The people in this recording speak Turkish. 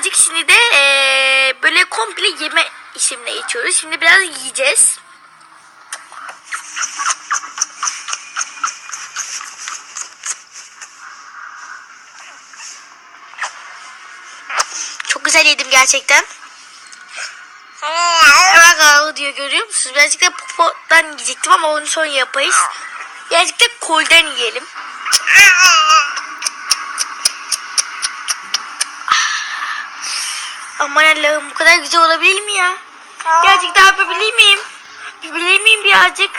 Öncelikle yeme işlemine geçiyoruz. Şimdi biraz yiyeceğiz. Çok güzel yedim gerçekten. Hemen kanalı diyor görüyor musunuz? Birazcık da popodan yiyecektim ama onu sonra yaparız. Birazcık da kolden yiyelim. Aman Allah'ım bu kadar güzel olabilir mi ya? Birazcık daha yapabilir miyim? Yapabilir miyim birazcık?